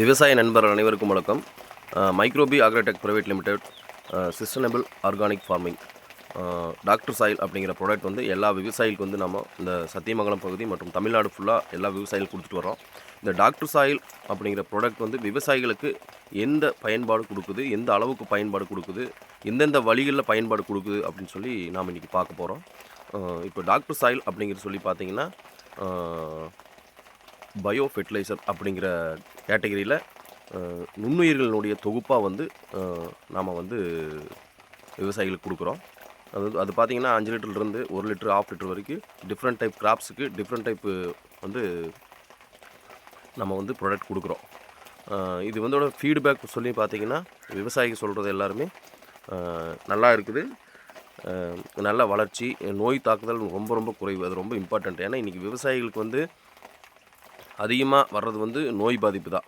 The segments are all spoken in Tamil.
விவசாய நண்பர் அனைவருக்கும் வணக்கம். Microbi Agrotech private limited sustainable organic farming doctor soil அப்படிங்கிற ப்ராடக்ட் வந்து எல்லா விவசாயிகளுக்கு வந்து நம்ம இந்த சத்தியமங்கலம் பகுதி மற்றும் தமிழ்நாடு ஃபுல்லாக எல்லா விவசாயிகளுக்கும் கொடுத்துட்டு வரோம் இந்த டாக்டர் சாயில் அப்படிங்கிற ப்ராடக்ட் வந்து விவசாயிகளுக்கு எந்த பயன்பாடு கொடுக்குது எந்த அளவுக்கு பயன்பாடு கொடுக்குது எந்தெந்த வழிகளில் பயன்பாடு கொடுக்குது அப்படின்னு சொல்லி நாம் இன்றைக்கி பார்க்க போகிறோம் இப்போ டாக்டர் சாயில் அப்படிங்கிறது சொல்லி பார்த்தீங்கன்னா பயோ ஃபெர்டிலைசர் அப்படிங்கிற கேட்டகரியில் நுண்ணுயிர்களினுடைய தொகுப்பாக வந்து நாம் வந்து விவசாயிகளுக்கு கொடுக்குறோம். அது அது பார்த்திங்கன்னா அஞ்சு லிட்டர்லேருந்து ஒரு லிட்டர் ஆஃப் லிட்டர் வரைக்கும் டிஃப்ரெண்ட் டைப் கிராப்ஸுக்கு டிஃப்ரெண்ட் டைப்பு வந்து நம்ம வந்து ப்ராடக்ட் கொடுக்குறோம். இது வந்தோட ஃபீட்பேக் சொல்லி பார்த்தீங்கன்னா விவசாயிகள் சொல்கிறது எல்லாருமே நல்லா இருக்குது. நல்ல வளர்ச்சி நோய் தாக்குதல் ரொம்ப ரொம்ப குறைவு. அது ரொம்ப இம்பார்ட்டண்ட் ஏன்னா இன்றைக்கி விவசாயிகளுக்கு வந்து அதிகமாக வர்றது வந்து நோய் பாதிப்பு தான்.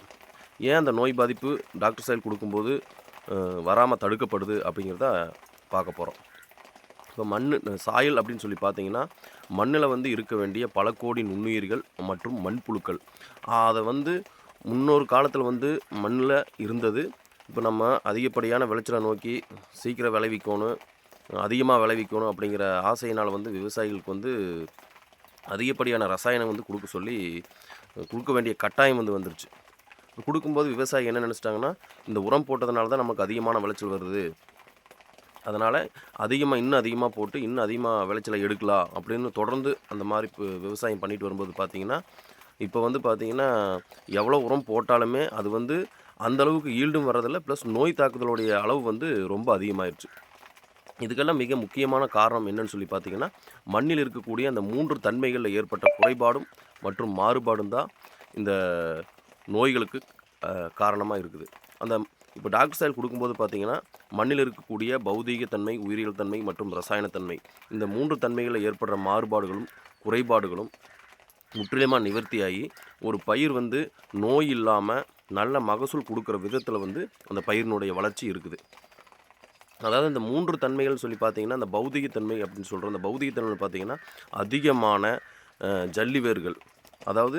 ஏன் அந்த நோய் பாதிப்பு டாக்டர் சைல் கொடுக்கும்போது வராமல் தடுக்கப்படுது அப்படிங்கிறத பார்க்க போகிறோம் இப்போ மண் சாயல் அப்படின்னு சொல்லி பார்த்தீங்கன்னா மண்ணில் வந்து இருக்க வேண்டிய பல கோடி நுண்ணுயிர்கள் மற்றும் மண்புழுக்கள். அதை வந்து முன்னொரு காலத்தில் வந்து மண்ணில் இருந்தது. இப்போ நம்ம அதிகப்படியான விளைச்சலை நோக்கி சீக்கிரம் விளைவிக்கணும் அதிகமாக விளைவிக்கணும் அப்படிங்கிற ஆசையினால் வந்து விவசாயிகளுக்கு வந்து அதிகப்படியான ரசாயனம் வந்து கொடுக்க சொல்லி கொடுக்க வேண்டிய கட்டாயம் வந்து வந்துருச்சு. கொடுக்கும்போது விவசாயி என்ன நினச்சிட்டாங்கன்னா இந்த உரம் போட்டதுனால தான் நமக்கு அதிகமான விளைச்சல் வருது. அதனால் அதிகமாக இன்னும் அதிகமாக போட்டு இன்னும் அதிகமாக விளைச்சலை எடுக்கலாம் அப்படின்னு தொடர்ந்து அந்த மாதிரி இப்போ விவசாயம் பண்ணிட்டு வரும்போது பார்த்தீங்கன்னா இப்போ வந்து பார்த்தீங்கன்னா எவ்வளோ உரம் போட்டாலுமே அது வந்து அந்த அளவுக்கு ஈல்டும் வர்றதில்ல ப்ளஸ் நோய் தாக்குதலுடைய அளவு வந்து ரொம்ப அதிகமாகிடுச்சு இதுக்கெல்லாம் மிக முக்கியமான காரணம் என்னன்னு சொல்லி பார்த்தீங்கன்னா மண்ணில் இருக்கக்கூடிய அந்த மூன்று தன்மைகளில் ஏற்பட்ட குறைபாடும் மற்றும் மாறுபாடும் தான் இந்த நோய்களுக்கு காரணமாக இருக்குது. அந்த இப்போ டாக்டர் சாயல் கொடுக்கும்போது பார்த்தீங்கன்னா மண்ணில் இருக்கக்கூடிய பௌதீக தன்மை உயிரியல் தன்மை மற்றும் ரசாயனத்தன்மை இந்த மூன்று தன்மைகளில் ஏற்படுற மாறுபாடுகளும் குறைபாடுகளும் முற்றிலுமாக நிவர்த்தியாகி ஒரு பயிர் வந்து நோய் இல்லாமல் நல்ல மகசூல் கொடுக்குற விதத்தில் வந்து அந்த பயிரினுடைய வளர்ச்சி இருக்குது. அதாவது இந்த மூன்று தன்மைகள் சொல்லி பார்த்தீங்கன்னா அந்த பௌதிகத்தன்மை அப்படின்னு சொல்கிறோம் அந்த பௌதிகத்தன்மை பார்த்தீங்கன்னா அதிகமான ஜல்லி வேர்கள். அதாவது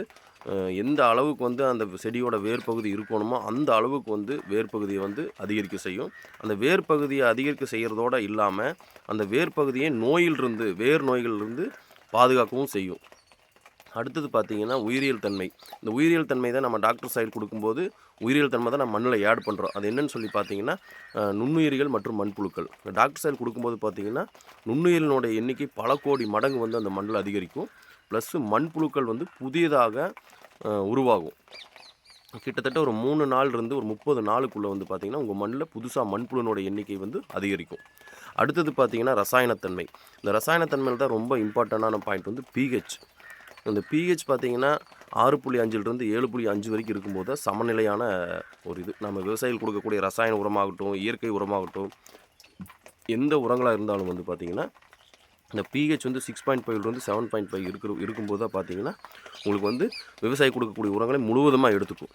எந்த அளவுக்கு வந்து அந்த செடியோட வேர் பகுதி இருக்கணுமோ அந்த அளவுக்கு வந்து வேர் பகுதியை வந்து அதிகரிக்க செய்யும். அந்த வேர் பகுதியை அதிகரிக்க செய்கிறதோட இல்லாமல் அந்த வேர் பகுதியை நோயிலிருந்து வேர் நோய்களிலிருந்து பாதுகாக்கவும் செய்யும். அடுத்தது பார்த்தீங்கன்னா உயிரியல் தன்மை. இந்த உயிரியல் தன்மை தான் நம்ம டாக்டர் சைடு கொடுக்கும்போது உயிரியல் தன்மை தான் நம்ம மண்ணில் ஆட் பண்ணுறோம் அது என்னன்னு சொல்லி பார்த்தீங்கன்னா நுண்ணுயிரிகள் மற்றும் மண்புழுக்கள். இந்த டாக்டர் சைடு கொடுக்கும்போது பார்த்தீங்கன்னா நுண்ணுயிரினுடைய எண்ணிக்கை பல கோடி மடங்கு வந்து அந்த மண்ணில் அதிகரிக்கும். ப்ளஸ்ஸு மண்புழுக்கள் வந்து புதியதாக உருவாகும். கிட்டத்தட்ட ஒரு மூணு நாள் இருந்து ஒரு முப்பது நாளுக்குள்ளே வந்து பார்த்திங்கன்னா உங்கள் மண்ணில் புதுசாக மண்புழுனோட எண்ணிக்கை வந்து அதிகரிக்கும். அடுத்தது பார்த்திங்கன்னா ரசாயனத்தன்மை. இந்த ரசாயனத்தன்மையில் தான் ரொம்ப இம்பார்ட்டண்டான பாயிண்ட் வந்து பிஹெச் இந்த பிஹெச் பார்த்தீங்கன்னா ஆறு புள்ளி அஞ்சிலிருந்து ஏழு புள்ளி அஞ்சு வரைக்கும் இருக்கும்போது சமநிலையான ஒரு இது. நம்ம விவசாயிகள் கொடுக்கக்கூடிய ரசாயன உரமாகட்டும் இயற்கை உரமாகட்டும் எந்த உரங்களாக இருந்தாலும் வந்து பார்த்திங்கன்னா இந்த பிஹெச் வந்து சிக்ஸ் பாயிண்ட் ஃபைவ்லேருந்து செவன் பாயிண்ட் ஃபைவ் இருக்கிற இருக்கும்போது தான் பார்த்தீங்கன்னா உங்களுக்கு வந்து விவசாயி கொடுக்கக்கூடிய உரங்களை முழுவதுமாக எடுத்துக்கும்.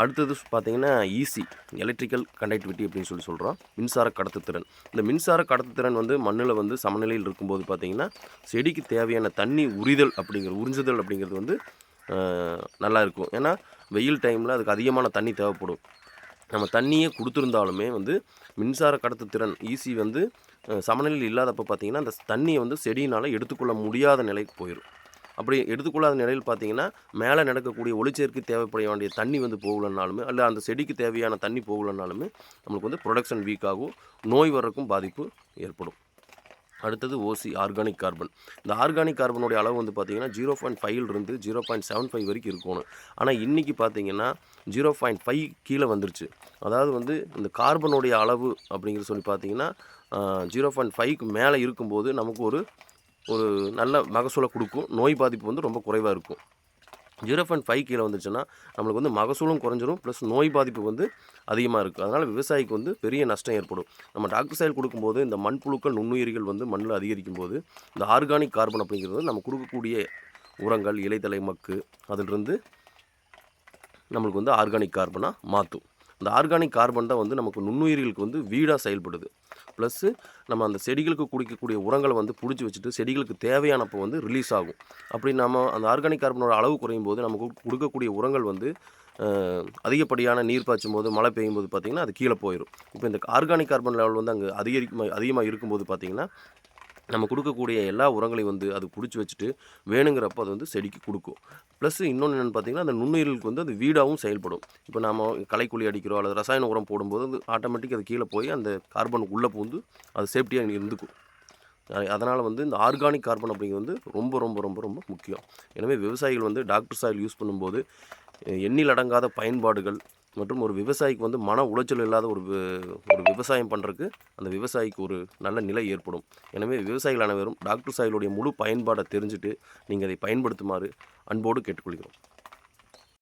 அடுத்தது பார்த்திங்கன்னா ஈசி எலக்ட்ரிக்கல் கண்டக்டிவிட்டி அப்படின்னு சொல்லி சொல்கிறோம் மின்சார கடத்துத்திறன். இந்த மின்சார கடத்துத்திறன் வந்து மண்ணில் வந்து சமநிலையில் இருக்கும்போது பார்த்திங்கன்னா செடிக்கு தேவையான தண்ணி உரிதல் அப்படிங்கிற உறிஞ்சுதல் அப்படிங்கிறது வந்து நல்லா இருக்கும். ஏன்னா வெயில் டைமில் அதுக்கு அதிகமான தண்ணி தேவைப்படும். நம்ம தண்ணியே கொடுத்துருந்தாலுமே வந்து மின்சார கடத்து திறன் ஈசி வந்து சமநிலையில் இல்லாதப்போ பார்த்தீங்கன்னா அந்த தண்ணியை வந்து செடியினால் எடுத்துக்கொள்ள முடியாத நிலைக்கு போயிடும் அப்படி எடுத்துக்கொள்ளாத நிலையில் பார்த்தீங்கன்னா மேலே நடக்கக்கூடிய ஒளிச்சேர்க்கு தேவைப்பட வேண்டிய தண்ணி வந்து போகலனாலுமே அல்ல அந்த செடிக்கு தேவையான தண்ணி போகலனாலுமே நம்மளுக்கு வந்து ப்ரொடக்ஷன் வீக் ஆகும் நோய் வர்றதுக்கும் பாதிப்பு ஏற்படும். அடுத்தது ஓசி ஆர்கானிக் கார்பன் இந்த ஆர்கானிக் கார்பனுடைய அளவு வந்து பார்த்தீங்கன்னா ஜீரோ பாயிண்ட் ஃபைவ்லேருந்து ஜீரோ பாயிண்ட் செவன் ஃபைவ் வரைக்கும் இருக்கணும். ஆனால் இன்றைக்கி பார்த்தீங்கன்னா ஜீரோ பாயிண்ட் ஃபைவ் கீழே வந்துருச்சு. அதாவது வந்து இந்த கார்பனுடைய அளவு அப்படிங்கிற சொல்லி பார்த்தீங்கன்னா ஜீரோ பாயிண்ட் ஃபைவ்க்கு மேலே இருக்கும்போது நமக்கு ஒரு ஒரு நல்ல மகசூலை கொடுக்கும். நோய் பாதிப்பு வந்து ரொம்ப குறைவாக இருக்கும். ஜீரோ பாயிண்ட் ஃபைவ் கீழே வந்துச்சுன்னா நம்மளுக்கு வந்து மகசூலும் குறைஞ்சிரும் ப்ளஸ் நோய் பாதிப்பு வந்து அதிகமாக இருக்குது அதனால் விவசாயிக்கு வந்து பெரிய நஷ்டம் ஏற்படும். நம்ம டாக்டர் செயல் கொடுக்கும்போது இந்த மண்புழுக்கள் நுண்ணுயிரிகள் வந்து மண்ணில் அதிகரிக்கும் போது இந்த ஆர்கானிக் கார்பன் அப்படிங்கிறது நம்ம கொடுக்கக்கூடிய உரங்கள் இலைத்தலை மக்கு அதிலிருந்து நம்மளுக்கு வந்து ஆர்கானிக் கார்பனாக மாற்றும் இந்த ஆர்கானிக் கார்பன் தான் வந்து நமக்கு நுண்ணுயிர்களுக்கு வந்து வீடாக செயல்படுது. ப்ளஸ்ஸு நம்ம அந்த செடிகளுக்கு குடிக்கக்கூடிய உரங்களை வந்து பிடிச்சி வச்சுட்டு செடிகளுக்கு தேவையானப்போ வந்து ரிலீஸ் ஆகும். அப்படி நம்ம அந்த ஆர்கானிக் கார்பனோட அளவு குறையும் போது நமக்கு கொடுக்கக்கூடிய உரங்கள் வந்து அதிகப்படியான நீர் பாய்ச்சும் போது மழை பெய்யும் போது பார்த்திங்கன்னா அது கீழே போயிடும் இப்போ இந்த ஆர்கானிக் கார்பன் லெவல் வந்து அங்கே அதிகரிக்கும் அதிகமாக இருக்கும்போது பார்த்திங்கன்னா நம்ம கொடுக்கக்கூடிய எல்லா உரங்களையும் வந்து அது பிடிச்சி வச்சுட்டு வேணுங்கிறப்ப அது வந்து செடிக்கு கொடுக்கும். ப்ளஸ் இன்னொன்று என்னென்னு பார்த்தீங்கன்னா அந்த நுண்ணுயிர்களுக்கு வந்து அது வீடாகவும் செயல்படும். இப்போ நாம் களைக்குழி அடிக்கிறோம் அல்லது ரசாயன உரம் போடும்போது அது ஆட்டோமேட்டிக் அது கீழே போய் அந்த கார்பனுக்கு உள்ளே பூந்து அது சேஃப்டியாக இருந்துக்கும். அதனால் வந்து இந்த ஆர்கானிக் கார்பன் அப்படிங்கிறது வந்து ரொம்ப ரொம்ப ரொம்ப ரொம்ப முக்கியம். எனவே விவசாயிகள் வந்து டாக்டர் சாயில் யூஸ் பண்ணும்போது எண்ணில் அடங்காத பயன்பாடுகள் மற்றும் ஒரு விவசாயிக்கு வந்து மன உளைச்சல் இல்லாத ஒரு ஒரு விவசாயம் பண்ணுறதுக்கு அந்த விவசாயிக்கு ஒரு நல்ல நிலை ஏற்படும். எனவே விவசாயிகள் அனைவரும் டாக்டர் சாயிலுடைய முழு பயன்பாடை தெரிஞ்சுட்டு நீங்கள் அதை பயன்படுத்துமாறு அன்போடு கேட்டுக்கொள்கிறோம்.